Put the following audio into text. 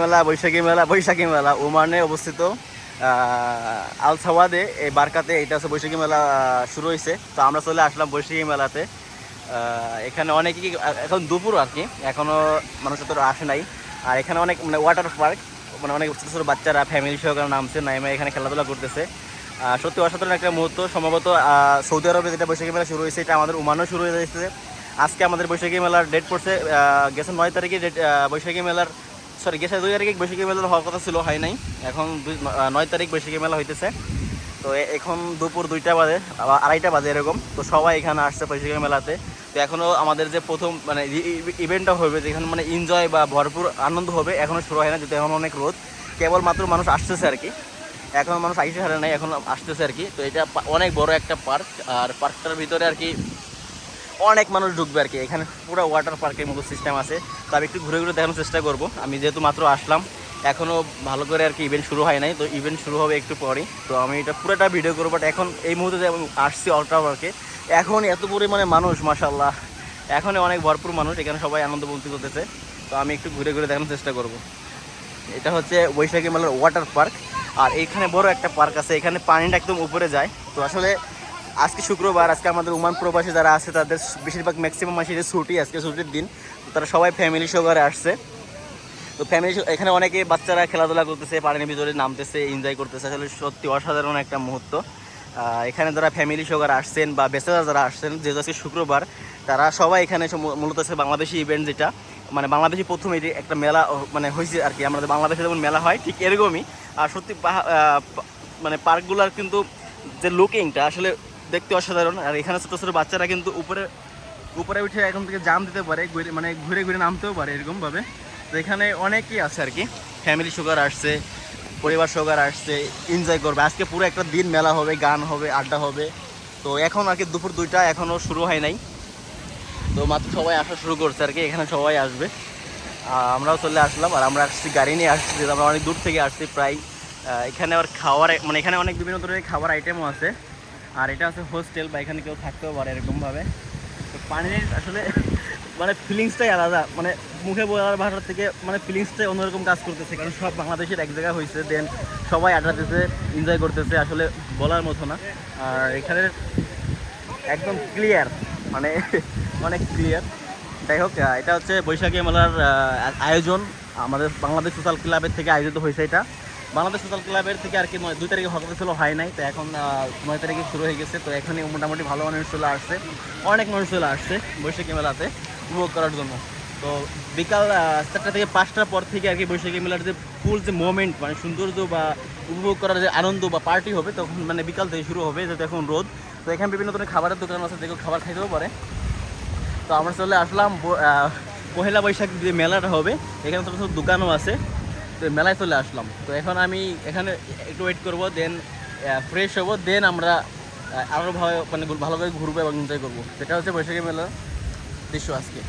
মেলা বৈশাখী মেলা বৈশাখী মেলা ওমানে অবস্থিত। আহ, আল সাওয়াদে এই বারকাতে এটা হচ্ছে বৈশাখী মেলা শুরু হয়েছে তো আমরা চলে আসলাম বৈশাখী মেলাতে। এখানে অনেকেই এখন দুপুর আর কি এখনও মানুষ তো আসে নাই। আর এখানে অনেক মানে ওয়াটার পার্ক মানে অনেক ছোটো ছোটো বাচ্চারা ফ্যামিলি সহকারে নামছে নাইমা এখানে খেলাধুলা করতেছে। সত্যি অসাধারণ একটা মুহূর্ত। সম্ভবত সৌদি আরবে যেটা বৈশাখী মেলা শুরু হয়েছে এটা আমাদের ওমানও শুরু হয়ে যাচ্ছে আজকে আমাদের বৈশাখী মেলার ডেট পড়ছে গেছে নয় তারিখে ডেট বৈশাখী মেলার সরি গেছে দুই তারিখে বৈশাখী মেলা হওয়ার কথা ছিল, হয় নাই। এখন নয় তারিখ বৈশাখী মেলা হইতেছে। তো এখন দুপুর দুইটা বাজে আড়াইটা বাজে এরকম। তো সবাই এখানে আসছে বৈশাখী মেলাতে। তো এখনও আমাদের যে প্রথম মানে ইভেন্টটা হবে, যেখানে মানে এনজয় বা ভরপুর আনন্দ হবে এখনও শুরু হয় না, যেহেতু এখন অনেক রোদ। কেবলমাত্র মানুষ আসতেছে আর কি। এখন মানুষ আইসে হারে নাই, এখন আসতেছে আর কি। তো এটা অনেক বড় একটা পার্ক আর পার্কটার ভিতরে আর কি অনেক মানুষ ঢুকবে আর কি। এখানে পুরো ওয়াটার পার্কের মতো সিস্টেম আছে। তো আমি একটু ঘুরে ঘুরে দেখানোর চেষ্টা করব। আমি যেহেতু মাত্র আসলাম এখনও ভালো করে আর কি ইভেন্ট শুরু হয় নাই, তো ইভেন্ট শুরু হবে একটু পরেই। তো আমি এটা পুরোটা ভিডিও করব বাট এখন এই মুহূর্তে যে আমি আসছি ওয়াটার পার্কে এখন এত পরিমাণে মানুষ মাসাল্লাহ এখন অনেক ভরপুর মানুষ, এখানে সবাই আনন্দ বলতে করতেছে। তো আমি একটু ঘুরে ঘুরে দেখানোর চেষ্টা করব। এটা হচ্ছে বৈশাখী মেলার ওয়াটার পার্ক আর এইখানে বড় একটা পার্ক আছে, এখানে পানিটা একদম উপরে যায়। তো আসলে আজকে শুক্রবার, আজকে আমাদের উমান প্রবাসী যারা আছে, তাদের বেশিরভাগ ম্যাক্সিমাম মাসে ছুটি, আজকে ছুটির দিন। তো তারা সবাই ফ্যামিলি সহকারে আসছে। তো ফ্যামিলি এখানে অনেকে বাচ্চারা খেলাধুলা করতেছে, পানির ভিতরে নামতেছে এনজয় করতেছে। আসলে সত্যি অসাধারণ একটা মুহূর্ত। এখানে যারা ফ্যামিলি সহকারে আসছেন বা বেচারা যারা আসছেন, যেহেতু আজকে শুক্রবার, তারা সবাই এখানে মূলত আছে বাংলাদেশি ইভেন্ট যেটা মানে বাংলাদেশি প্রথম এটি একটা মেলা মানে হয়েছে আর কি। আমাদের বাংলাদেশে যেমন মেলা হয়, ঠিক এরকমই। আর সত্যি মানে পার্কগুলোর কিন্তু যে লুকিংটা আসলে দেখতে অসাধারণ। আর এখানে ছোটো ছোটো বাচ্চারা কিন্তু উপরে উপরে উঠে এখন থেকে জাম দিতে পারে মানে ঘুরে ঘুরে নামতেও পারে এরকমভাবে। তো এখানে অনেকেই আছে আর কি। ফ্যামিলি সুগার আসছে, পরিবার সুগার আসছে এনজয় করবে। আজকে পুরো একটা দিন মেলা হবে, গান হবে, আড্ডা হবে। তো এখন আর কি দুপুর দুইটা এখনও শুরু হয় নাই। তো মাত্র সবাই আসা শুরু করছে আর কি, এখানে সবাই আসবে। আমরাও চলে আসলাম আর আমরা আসছি গাড়ি নিয়ে আসছি আমরা অনেক দূর থেকে আসছি প্রায়। এখানে আবার খাওয়ার মানে এখানে অনেক বিভিন্ন ধরনের খাবার আইটেমও আছে। আর এটা আছে হোস্টেল বা এখানে কেউ থাকতেও পারে এরকমভাবে। তো পানির আসলে মানে ফিলিংসটাই আলাদা। মানে মুখে বলার ভাষার থেকে মানে ফিলিংসটাই অন্যরকম কাজ করতেছে। কারণ সব বাংলাদেশের এক জায়গায় হয়েছে। দেন সবাই আড্ডাতেছে এনজয় করতেছে আসলে বলার মতো না। আর এখানে একদম ক্লিয়ার মানে অনেক ক্লিয়ার যাই হোক এটা হচ্ছে বৈশাখী মেলার আয়োজন। আমাদের বাংলাদেশ সোশ্যাল ক্লাবের থেকে আয়োজিত হয়েছে এটা। বাংলাদেশ সোশ্যাল ক্লাবের থেকে আর কি নয়, দুই তারিখে হকাতে ছিল, হয় নাই। তো এখন নয় তারিখে শুরু হয়ে গেছে। তো এখানে মোটামুটি ভালো মানুষ চলে আসছে। অনেক মানুষ চলে আসছে বৈশাখী মেলাতে উপভোগ করার জন্য। তো বিকাল চারটা থেকে পাঁচটার পর থেকে আর কি বৈশাখী মেলার যে ফুল যে মোমেন্ট মানে সৌন্দর্য বা উপভোগ করার যে আনন্দ বা পার্টি হবে, তখন মানে বিকাল থেকে শুরু হবে, যেহেতু এখন রোদ। তো এখানে বিভিন্ন ধরনের খাবারের দোকান আছে, যেগুলো খাবার খাইতেও পারে। তো আমরা চলে আসলাম পহেলা বৈশাখ যে মেলাটা হবে, এখানে ছোটো ছোটো দোকানও আছে। তো মেলায় চলে আসলাম। তো এখন আমি এখানে একটু ওয়েট করব দেন ফ্রেশ হব দেন আমরা আরও ভালো মানে ভালো করে ঘুরবো এবং এনজয় করব। সেটা হচ্ছে বৈশাখী মেলার দৃশ্য আজকে।